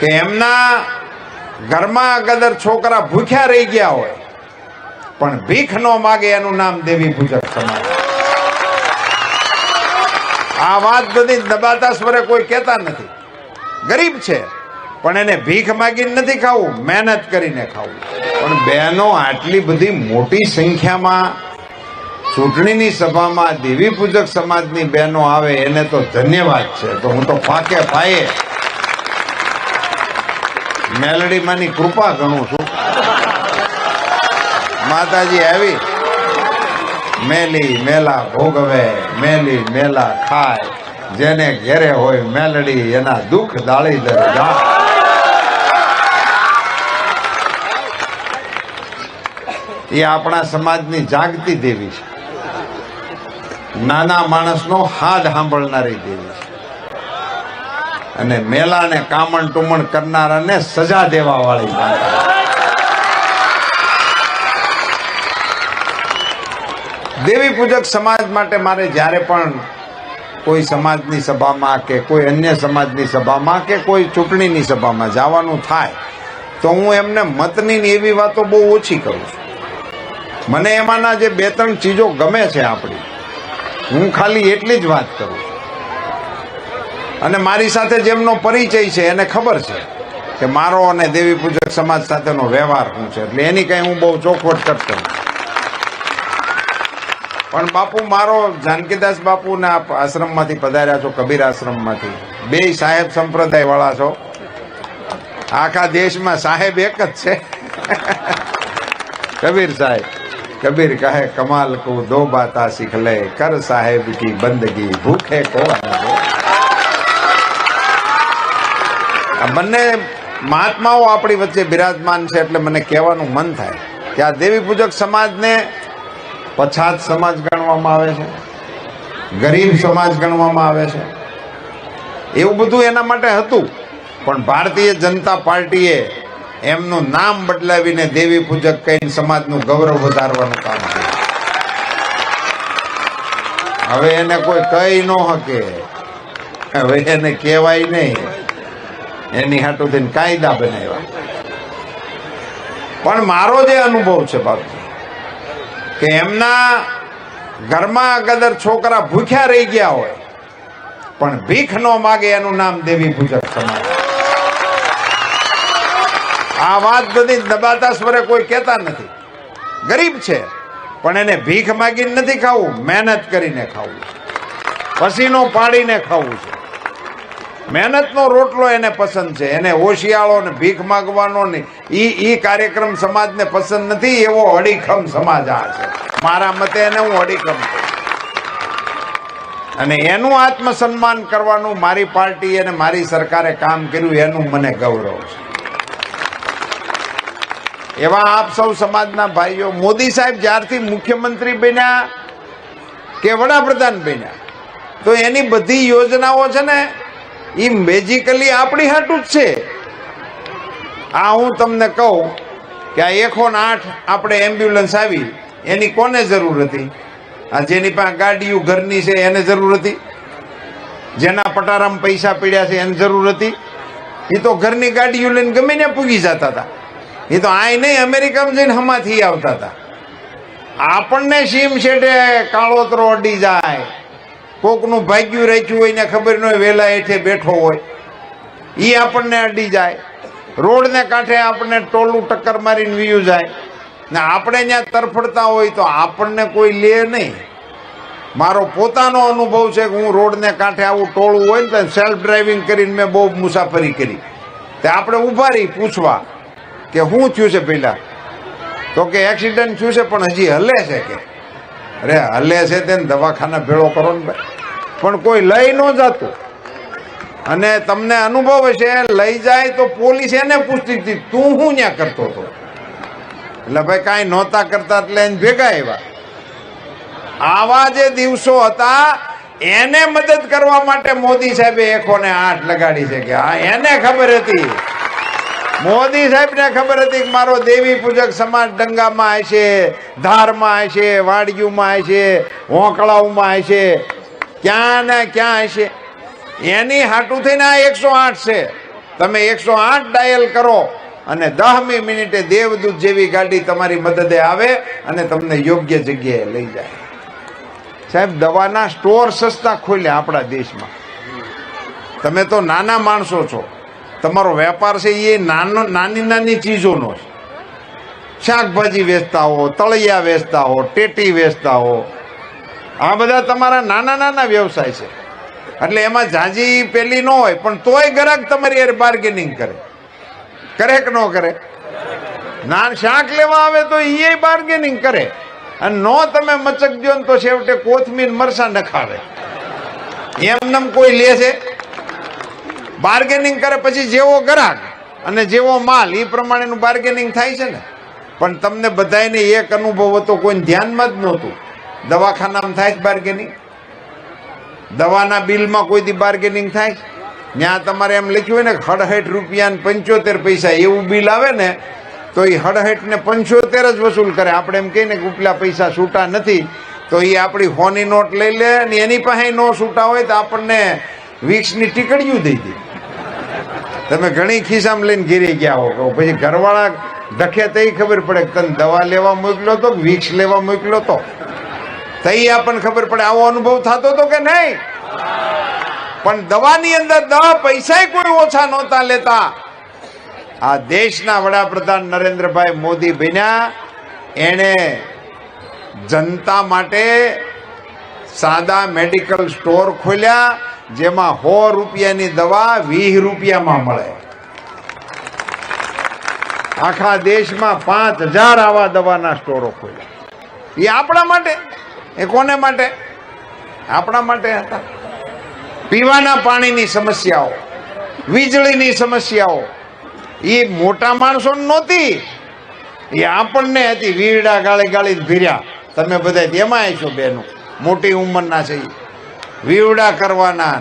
કે એમના ઘરમાં કદર છોકરા ભૂખ્યા રહી ગયા હોય, પણ ભીખ ન માગે એનું નામ દેવી પૂજક સમાજ. આ વાત બધી દબાતા સ્વરે કોઈ કહેતા નથી. ગરીબ છે, પણ એને ભીખ માગીને નથી ખાવું, મહેનત કરીને ખાવું. પણ બહેનો આટલી બધી મોટી સંખ્યામાં ચૂંટણીની સભામાં દેવી પૂજક સમાજની બહેનો આવે, એને તો ધન્યવાદ છે. તો હું તો ફાકે ફાયે મેલડીમાંની કૃપા ગણું છું. માતાજી આવી. મેલી મેલા ભોગવે, મેલી મેલા ખાય. જેને ઘેરે હોય મેલડી, એના દુઃખ દાળી દર એ આપણા સમાજની જાગતી દેવી છે. નાના માણસનો હાથ સાંભળનારી દેવી છે. અને મેલાને કામણ ટુમણ કરનારાને સજા દેવા વાળી દેવી પૂજક સમાજ માટે મારે જ્યારે પણ કોઈ સમાજની સભામાં કે કોઈ અન્ય સમાજની સભામાં કે કોઈ ચૂંટણીની સભામાં જવાનું થાય, તો હું એમને મતની એવી વાતો બહુ ઓછી કરું છું. મને એમાંના જે બે ત્રણ ચીજો ગમે છે આપણી, હું ખાલી એટલી જ વાત કરું છું. અને મારી સાથે જેમનો પરિચય છે, એને ખબર છે કે મારો અને દેવી પૂજક સમાજ સાથેનો વ્યવહાર શું છે. એટલે એની કઈ હું બહુ ચોખવટ કરતો પણ બાપુ, મારો જાનકીદાસ બાપુના આશ્રમમાંથી પધાર્યા છો, કબીર આશ્રમમાંથી. બે સાહેબ સંપ્રદાય વાળા છો. આખા દેશમાં સાહેબ એક જ છે. કબીર સાહેબ, કબીર કહે, કમાલ કો દો બાતા શીખ લે, કર સાહેબ કી બંદગી, ભૂખે કો ન દો આ બંને મહાત્માઓ આપણી વચ્ચે બિરાજમાન છે એટલે મને કહેવાનું મન થાય કે આ દેવી પૂજક સમાજને પછાત સમાજ ગણવામાં આવે છે, ગરીબ સમાજ ગણવામાં આવે છે. એવું બધું એના માટે હતું, પણ ભારતીય જનતા પાર્ટીએ એમનું નામ બદલાવીને દેવી પૂજક કહીને સમાજનું ગૌરવ વધારવાનું કામ કર્યું. હવે એને કોઈ કહી ન શકે, હવે એને કહેવાય નહીં. એની હાટું થઈને કાયદા બનાવ્યા. પણ મારો જે અનુભવ છે બાપજી કે એમના ઘરમાં કદર છોકરા ભૂખ્યા રહી ગયા હોય, પણ ભીખ ન માગે એનું નામ દેવી પૂજક સમાજ. આ વાત બધી દબાતા સ્વરે કોઈ કહેતા નથી. ગરીબ છે, પણ એને ભીખ માગીને નથી ખાવું, મહેનત કરીને ખાવું. પસીનો પાડીને ખાવું છે. મહેનતનો રોટલો એને પસંદ છે. એને હોશિયાળો ને ભીખ માગવાનો ને ઈ ઈ કાર્યક્રમ સમાજને પસંદ નથી, એવો અડીખમ સમાજ આ છે. મારા મતે એને હું અડીખમ અને એનું આત્મસન્માન કરવાનું મારી પાર્ટી અને મારી સરકારે કામ કર્યું, એનું મને ગૌરવ છે. એવા આપ સૌ સમાજના ભાઈઓ, મોદી સાહેબ જ્યારથી મુખ્યમંત્રી બન્યા કે વડાપ્રધાન બન્યા, તો એની બધી યોજનાઓ છે ને એ બેઝિકલી આપણી હાટું જ છે. આ હું તમને કહું કે આ એકો આઠ આપણે એમ્બ્યુલન્સ આવી, એની કોને જરૂર હતી? આ જેની પાસે ગાડીઓ ઘરની છે, એને જરૂર હતી? જેના પટારામાં પૈસા પીડ્યા છે, એને જરૂર હતી? એ તો ઘરની ગાડીઓ લઈને ગમે ને પૂગી જતા હતા. એ તો આય નહીં અમેરિકામાં જઈને હમાથી આવતા હતા. આપણને સીમ શેઠે કાળોતરો અડી જાય. કોકનું ભાગ્યું રાખ્યું હોય ને ખબર ન હોય વહેલા હેઠે બેઠો હોય એ આપણને અડી જાય. રોડને કાંઠે આપણને ટોલું ટક્કર મારીને વીયું જાય. ને આપણે ત્યાં તરફડતા હોય તો આપણને કોઈ લે નહીં. મારો પોતાનો અનુભવ છે કે હું રોડને કાંઠે આવું ટોળું હોય ને તો સેલ્ફ ડ્રાઇવિંગ કરીને મેં બહુ મુસાફરી કરી. તે આપણે ઊભા રહી પૂછવા કે શું થયું છે પહેલાં? તો કે એક્સિડન્ટ થયું છે, પણ હજી હલે છે કે? અરે હલે છે તેને દવાખાના ભેળો કરો ને ભાઈ. પણ કોઈ લઈ ન જતું. અને તમને અનુભવ હશે, લઈ જાય તો પોલીસ એને પૂછતી હતી, તું શું ત્યાં કરતો હતો? એટલે ભાઈ કાંઈ નહોતા કરતા એટલે એને ભેગા આવ્યા. આવા જે દિવસો હતા, એને મદદ કરવા માટે મોદી સાહેબે એકો ને આઠ લગાડી છે કે હા એને ખબર હતી. મોદી સાહેબને ખબર હતી કે મારો દેવી પૂજક સમાજ ડંગામાં હશે ધારમાં હશે વાડિયુમાં હશે હોંકળાઓમાં હશે ક્યાં ને ક્યાં હશે એની હાટું થઈને આ એકસો આઠ છે. તમે એકસો આઠ ડાયલ કરો અને દહમી મિનિટે દેવદૂત જેવી ગાડી તમારી મદદે આવે અને તમને યોગ્ય જગ્યાએ લઈ જાય. સાહેબ, દવાના સ્ટોર સસ્તા ખોલ્યા આપણા દેશમાં. તમે તો નાના માણસો છો. તમારો વેપાર છે એ નાનો, નાની નાની ચીજોનો છે. શાકભાજી વેચતા હો, તળિયા વેચતા હો, ટેટી વેચતા હો. આ બધા તમારા નાના નાના વ્યવસાય છે. એટલે એમાં ઝાંઝી પેલી ન હોય, પણ તોય ગ્રાહક તમારી યાર બાર્ગેનિંગ કરે. કરે કે ન કરે? નાન શાક લેવા આવે તો એ બાર્ગેનિંગ કરે. અને નો તમે મચક દો ને તો છેવટે કોથમીર મરસા નખાવે. એમનેમ કોઈ લે છે? બાર્ગેનિંગ કરે પછી જેવો ગ્રાહક અને જેવો માલ એ પ્રમાણેનું બાર્ગેનિંગ થાય છે ને? પણ તમને બધાયને એક અનુભવ હતો કોઈ ધ્યાનમાં જ નહોતું. દવાખાનામાં થાય જ બાર્ગેનિંગ દવાના બિલમાં કોઈ દી બાર્ગેનિંગ થાય ત્યાં તમારે એમ લખ્યું હોય ને હડહઠ રૂપિયા પંચોતેર પૈસા, એવું બિલ આવે ને, તો એ હડહઠ ને પંચોતેર જ વસૂલ કરે. આપણે એમ કહીએ ને કે ઉપલા પૈસા છૂટા નથી, તો એ આપણી હોની નોટ લઈ લે અને એની પાસે નો છૂટા હોય તો આપણને વીક્સની ટીકડીયું દઈ દે. તમે ઘણી ખિસ્સામાં લઈને ઘેરી ગયા હો પછી ઘરવાળા ડખે તઈ ખબર પડે કે તને દવા લેવા મોકલ્યો તો વિક્ષ લેવા મોકલ્યો તો? તઈ આપણને ખબર પડે આવો અનુભવ થતો તો કે નહીં? પણ દવાની અંદર દવા પૈસા કોઈ ઓછા નહોતા લેતા. આ દેશના વડાપ્રધાન નરેન્દ્રભાઈ મોદી બન્યા. એણે જનતા માટે સાદા મેડિકલ સ્ટોર ખોલ્યા. જેમાં સો રૂપિયાની દવા વીસ રૂપિયામાં મળે. આખા દેશમાં પાંચ હજાર આવા દવાના સ્ટોરો ખોલ્યા. એ આપણા માટે? એ કોને માટે? આપણા માટે હતા. પીવાના પાણીની સમસ્યાઓ, વીજળીની સમસ્યાઓ, એ મોટા માણસો નહોતી. એ આપણને હતી, વીરડા ગાળી ગાળી ભીર્યા. તમે બધા એમાં છો બેનું. મોટી ઉંમરના છે ઈ. વીવડા કરવાના.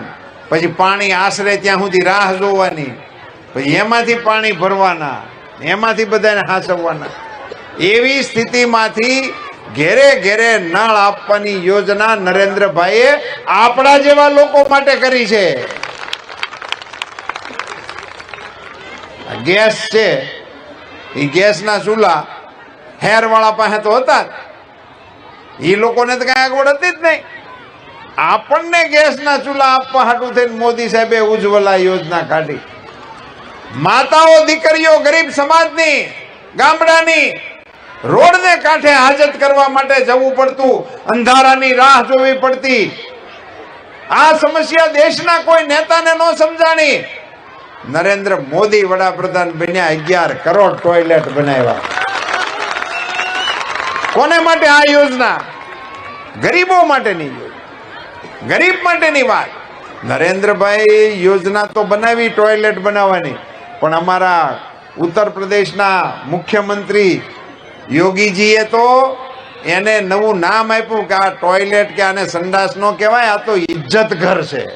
પછી પાણી આશરે ત્યાં સુધી રાહ જોવાની. પછી એમાંથી પાણી ભરવાના. એમાંથી બધાને હાંસવવાના. એવી સ્થિતિમાંથી ઘેરે ઘેરે નળ આપવાની યોજના નરેન્દ્રભાઈએ આપણા જેવા લોકો માટે કરી છે. ગેસ છે. એ ગેસના ચૂલા હેરવાળા પાસે તો હતા એ લોકોને તો કઈ આગવડ હતી જ નહીં. આપણને ગેસના ચૂલા આપવા હાટું થઈને મોદી સાહેબે ઉજ્જવલા યોજના કાઢી. માતાઓ, દીકરીઓ, ગરીબ સમાજની, ગામડાની, રોડને કાંઠે હાજત કરવા માટે જવું પડતું, અંધારાની રાહ જોવી પડતી. આ સમસ્યા દેશના કોઈ નેતાને ન સમજાણી. નરેન્દ્ર મોદી વડાપ્રધાન બન્યા અગિયાર કરોડ ટોયલેટ બનાવ્યા. કોને માટે આ યોજના? ગરીબો માટેની યોજના. ગરીબ માટેની વાત. નરેન્દ્રભાઈ યોજના તો બનાવી, ટોયલેટ બનાવવાની. પણ અમારા ઉત્તર પ્રદેશના મુખ્યમંત્રી યોગીજીએ તો એને નવું નામ આપ્યું કે આ ટોયલેટ કે આને સંડાસ નો કહેવાય, આ તો ઇજ્જત ઘર છે.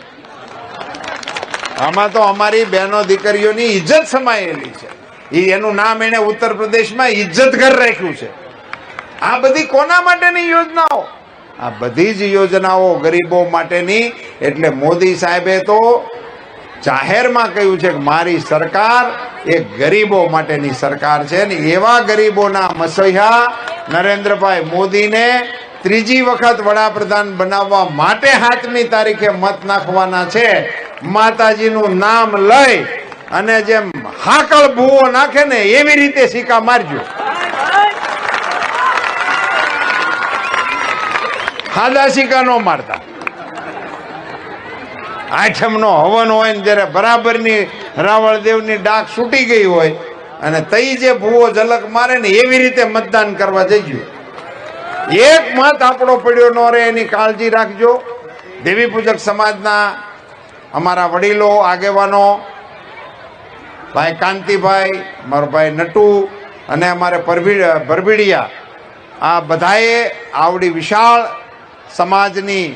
આમાં તો અમારી બહેનો દીકરીઓની ઇજ્જત સમાયેલી છે. એ એનું નામ એને ઉત્તર પ્રદેશમાં ઇજ્જત ઘર રાખ્યું છે. આ બધી કોના માટેની યોજનાઓ? આ બધી જ યોજનાઓ ગરીબો માટેની. એટલે મોદી સાહેબે તો જાહેરમાં કહ્યું છે કે મારી સરકાર એ ગરીબો માટેની સરકાર છે ને એવા ગરીબોના મસૈયા નરેન્દ્રભાઈ મોદીને ત્રીજી વખત વડાપ્રધાન બનાવવા માટે હાથની તારીખે મત નાખવાના છે. માતાજીનું નામ લઈ અને જેમ હાકળ ભૂવો નાખે ને એવી રીતે સિક્કા મારજો. ખાધા સિક્કા નો મારતા. આઠમનો હવન હોય ને જ્યારે બરાબરની રાવળદેવની ડાક છૂટી ગઈ હોય અને તઈ જે ભૂવો ઝલક મારે ને એવી રીતે મતદાન કરવા જઈજો. એક મત આપણો પડ્યો ન રહે એની કાળજી રાખજો. દેવી પૂજક સમાજના અમારા વડીલો, આગેવાનો, ભાઈ કાંતિભાઈ, મારો ભાઈ નટુ અને અમારે પરભી ભરભીડિયા, આ બધાએ આવડી વિશાળ સમાજની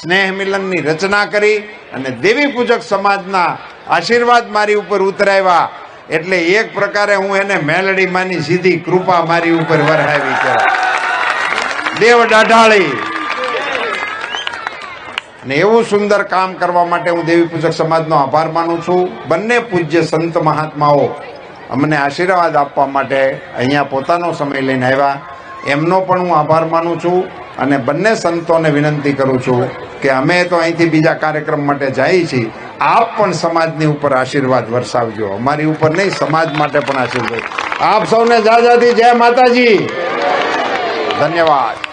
સ્નેહ મિલનની રચના કરી અને દેવી પૂજક સમાજના આશીર્વાદ મારી ઉપર ઉતરાવ્યા. એટલે એક પ્રકારે હું એને મેલડી માની સીધી કૃપા મારી ઉપર વરહાવી છે દેવ દાઢાળી. અને એવું સુંદર કામ કરવા માટે હું દેવી પૂજક સમાજનો આભાર માનું છું. બંને પૂજ્ય સંત મહાત્માઓ અમને આશીર્વાદ આપવા માટે અહીંયા પોતાનો સમય લઈને આવ્યા. એમનો પણ હું આભાર માનું છું અને બંને સંતોને વિનંતી કરું છું કે અમે તો અહીંથી બીજા કાર્યક્રમ માટે જઈએ છીએ. આપ પણ સમાજની ઉપર આશીર્વાદ વરસાવજો. અમારી ઉપર નહીં, સમાજ માટે પણ આશીર્વાદ. આપ સૌને જાજાથી જય માતાજી. ધન્યવાદ.